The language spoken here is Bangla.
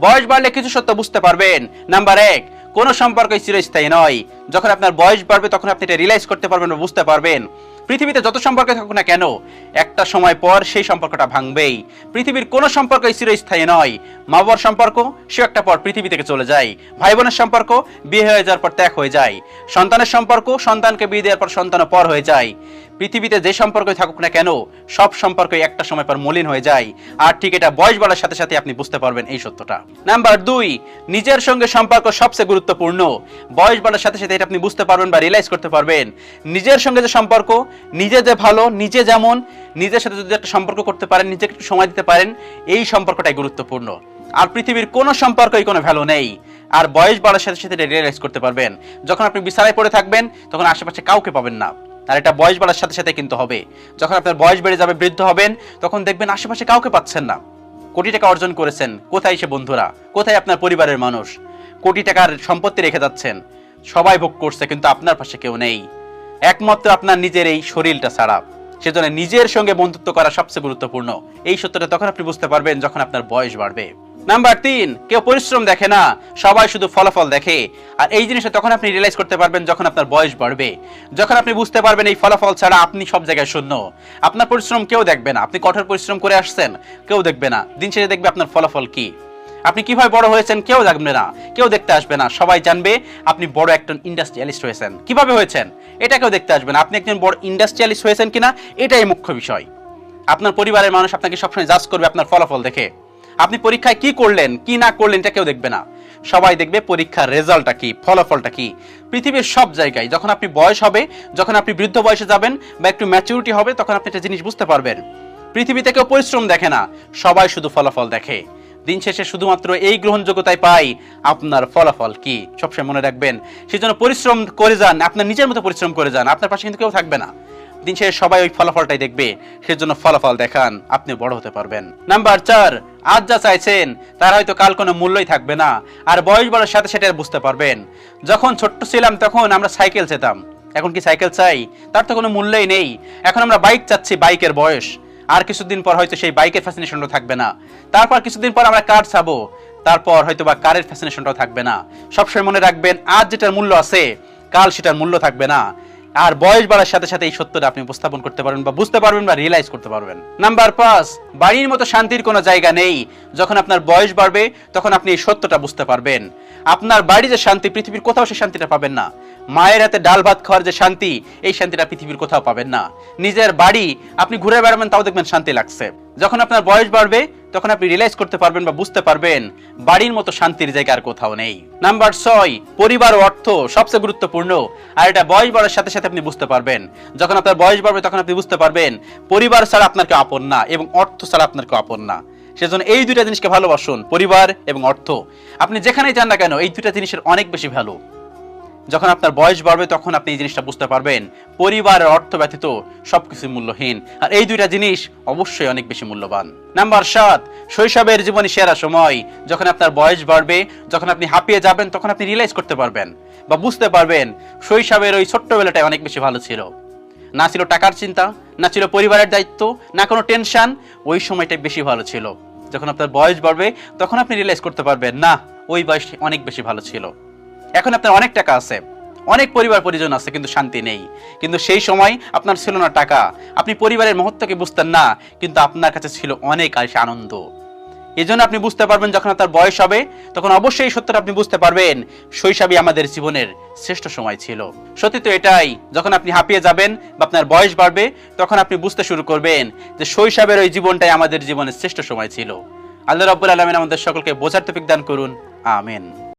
বয়স বাড়লে কিছু সত্য বুঝতে পারবেন। নাম্বার এক, কোনো সম্পর্কই চিরস্থায়ী নয়। যখন আপনার বয়স বাড়বে, তখন আপনি এটা রিয়েলাইজ করতে পারবেন বা বুঝতে পারবেন। পৃথিবীতে যত সম্পর্ক থাকুক না কেন, একটা সময় পর সেই সম্পর্কটা ভাঙবেই। পৃথিবীর কোনো সম্পর্কই চিরস্থায়ী নয়। মা বাবার সম্পর্ক সে একটা পর পৃথিবী থেকে চলে যায়। ভাই বোনের সম্পর্ক, বিয়ে হয়ে যাওয়ার পর ত্যাগ হয়ে যায়। সন্তানের সম্পর্ক, সন্তানকে বিয়ে দেওয়ার পর সন্তানও পর হয়ে যায়। পৃথিবীতে যে সম্পর্কই থাকুক না কেন, সব সম্পর্কই একটা সময় পর মলিন হয়ে যায়। আর ঠিক এটা বয়স বাড়ার সাথে সাথে আপনি বুঝতে পারবেন এই সত্যটা। নাম্বার দুই, নিজের সঙ্গে সম্পর্ক সবচেয়ে গুরুত্বপূর্ণ। বয়স বাড়ার সাথে সাথে এটা আপনি বুঝতে পারবেন বা রিয়েলাইজ করতে পারবেন। নিজের সঙ্গে যে সম্পর্ক, নিজে যে ভালো, নিজে যেমন, নিজের সাথে যদি একটা সম্পর্ক করতে পারেন, নিজেকে একটু সময় দিতে পারেন, এই সম্পর্কটাই গুরুত্বপূর্ণ। আর পৃথিবীর কোনো সম্পর্কই কোনো ভ্যালু নেই। আর বয়স বাড়ার সাথে সাথে রিয়েলাইজ করতে পারবেন। যখন আপনি বিছানায় পড়ে থাকবেন, তখন আশেপাশে কাউকে পাবেন না। আর এটা বয়স বাড়ার সাথে সাথে কিন্তু হবে। যখন আপনার বয়স বেড়ে যাবে, বৃদ্ধ হবেন, তখন দেখবেন আশেপাশে কাউকে পাচ্ছেন না। কোটি টাকা অর্জন করেছেন, কোথায় সে বন্ধুরা? কোথায় আপনার পরিবারের মানুষ? কোটি টাকার সম্পত্তি রেখে যাচ্ছেন। সবাই ভোগ করছে, কিন্তু আপনার পাশে কেউ নেই। একমাত্র আপনার নিজের এই শরীরটা ছাড়া। সেজন্য নিজের সঙ্গে বন্ধুত্ব করা সবচেয়ে গুরুত্বপূর্ণ। এই সত্যটা তখন আপনি বুঝতে পারবেন যখন আপনার বয়স বাড়বে। নাম্বার তিন, কেউ পরিশ্রম দেখে না, সবাই শুধু ফলাফল দেখে। আর এই জিনিসটা তখন আপনি রিয়েলাইজ করতে পারবেন যখন আপনার বয়স বাড়বে। যখন আপনি বুঝতে পারবেন এই ফলাফল ছাড়া আপনি সব জায়গায় শূন্য। আপনার পরিশ্রম কেউ দেখবে না। আপনি কঠোর পরিশ্রম করে আসছেন, কেউ দেখবে না। দিন শেষে দেখবে আপনার ফলাফল কি। আপনি কীভাবে বড় হয়েছেন কেউ জানবে না। কেউ দেখতে আসবে না। সবাই জানবে আপনি বড় একজন ইন্ডাস্ট্রিয়ালিস্ট হয়েছেন। কীভাবে হয়েছেন? এটা কেউ দেখতে আসবে না। আপনি একজন বড় ইন্ডাস্ট্রিয়ালিস্ট হয়েছেন কিনা? এটাই মুখ্য বিষয়। আপনার পরিবারের মানুষ আপনাকে সবসময় জাজ করবে আপনার ফলাফল দেখে। আপনি পরীক্ষায় কি করলেন, কি না করলেন এটা কেউ দেখবে না। সবাই দেখবে পরীক্ষার রেজাল্টটা কি, ফলাফলটা কি। পৃথিবীর সব জায়গায় যখন আপনি বয়স হবে, যখন আপনি বৃদ্ধ বয়সে যাবেন বা একটু ম্যাচুরিটি হবে, তখন আপনি একটা জিনিস বুঝতে পারবেন। পৃথিবীতে কেউ পরিশ্রম দেখে না, সবাই শুধু ফলাফল দেখে। দিন শেষে শুধুমাত্র এই গ্রহণযোগ্যতায় পাই, আপনার ফলাফল কি। সবসময় মনে রাখবেন, সেজন্য পরিশ্রম করে যান, আপনার নিজের মতো পরিশ্রম করে যান, আপনার পাশে কিন্তু কেউ থাকবে না। দিন শেষে সবাই ওই ফলাফলটাই দেখবে, সেজন্য ফলাফল দেখান আপনি বড় হতে পারবেন। নাম্বার চার আজ যা চাইছেন, তার হয়তো কাল কোনো মূল্যই থাকবে না। আর বয়স বাড়ার সাথে সেটা বুঝতে পারবেন। যখন ছোট্ট ছিলাম তখন আমরা সাইকেল চেতাম এখন কি সাইকেল চাই? তার তো কোনো মূল্যই নেই। এখন আমরা বাইক চাচ্ছি, বাইকের বয়স। আর কিছুদিন পর হয়তো সেই বাইকের ফ্যাসিনেশনটা থাকবে না। তারপর কিছুদিন পর আমরা কার চাবো? তারপর হয়তো বা কারের ফ্যাসিনেশনটাও থাকবে না। সবসময় মনে রাখবেন, আজ যেটার মূল্য আছে, কাল সেটার মূল্য থাকবে না। আর বয়স বাড়ার সাথে সাথে এই সত্যটা আপনি উপস্থাপন করতে পারবেন বা বুঝতে পারবেন বা রিয়েলাইজ করতে পারবেন। নাম্বার পাঁচ, বাড়ির মতো শান্তির কোনো জায়গা নেই। যখন আপনার বয়স বাড়বে, তখন আপনি এই সত্যটা বুঝতে পারবেন। আপনার বাড়ি যে শান্তি, পৃথিবীর কোথাও সে শান্তিটা পাবেন না। মায়ের হাতে ডাল ভাত খাওয়ার যে শান্তি, এই শান্তিটা পৃথিবীর কোথাও পাবেন না। নিজের বাড়ি, আপনি ঘুরে বেড়াবেন, তাও দেখবেন শান্তি লাগছে। যখন আপনার বয়স বাড়বে তখন আপনি রিয়েলাইজ করতে পারবেন বা বুঝতে পারবেন, বাড়ির মতো শান্তির জায়গা আর কোথাও নেই। নাম্বার ছয়, পরিবার ও অর্থ সবচেয়ে গুরুত্বপূর্ণ। আর এটা বয়স বাড়ার সাথে সাথে আপনি বুঝতে পারবেন। যখন আপনার বয়স বাড়বে, তখন আপনি বুঝতে পারবেন, পরিবার ছাড়া আপনার কেউ আপন না এবং অর্থ ছাড়া আপনার কেউ আপন না। সেজন্য এই দুইটা জিনিসকে ভালোবাসুন, পরিবার এবং অর্থ। আপনি যেখানেই যান না কেন, এই দুইটা জিনিসের অনেক বেশি ভ্যালু যখন আপনার বয়স বাড়বে, তখন আপনি এই জিনিসটা বুঝতে পারবেন। পরিবারের অর্থ ব্যতীত সবকিছু মূল্যহীন। আর এই দুইটা জিনিস অবশ্যই অনেক বেশি মূল্যবান। নাম্বার সাত, শৈশবের জীবনে সেরা সময়। যখন আপনার বয়স বাড়বে, যখন আপনি হাঁপিয়ে যাবেন, তখন আপনি রিয়েলাইজ করতে পারবেন বা বুঝতে পারবেন শৈশবের ওই ছোট্টবেলাটাই অনেক বেশি ভালো ছিল। না ছিল টাকার চিন্তা, না ছিল পরিবারের দায়িত্ব, না কোনো টেনশন ওই সময়টাই বেশি ভালো ছিল। যখন আপনার বয়স বাড়বে, তখন আপনি রিয়েলাইজ করতে পারবেন, না, ওই বয়স অনেক বেশি ভালো ছিল। এখন আপনার অনেক টাকা আছে। অনেক পরিবার পরিজন আছে, কিন্তু শান্তি নেই। কিন্তু সেই সময় আপনার ছিল না টাকা। আপনি পরিবারের মহত্বকে বুঝতেন না, কিন্তু আপনার কাছে ছিল অনেক আর আনন্দ। এই জন্য আপনি বুঝতে পারবেন, যখন আপনার বয়স হবে, তখন অবশ্যই এই সত্যটা আপনি বুঝতে পারবেন শৈশবই আমাদের জীবনের শ্রেষ্ঠ সময় ছিল। সত্যি তো এটাই, যখন আপনি হাঁপিয়ে যাবেন বা আপনার বয়স বাড়বে, তখন আপনি বুঝতে শুরু করবেন যে শৈশবের ওই জীবনটাই আমাদের জীবনের শ্রেষ্ঠ সময় ছিল। আল্লাহ রব্বুল আলমিন আমাদের সকলকে বোঝার তফিক দান করুন। আমেন।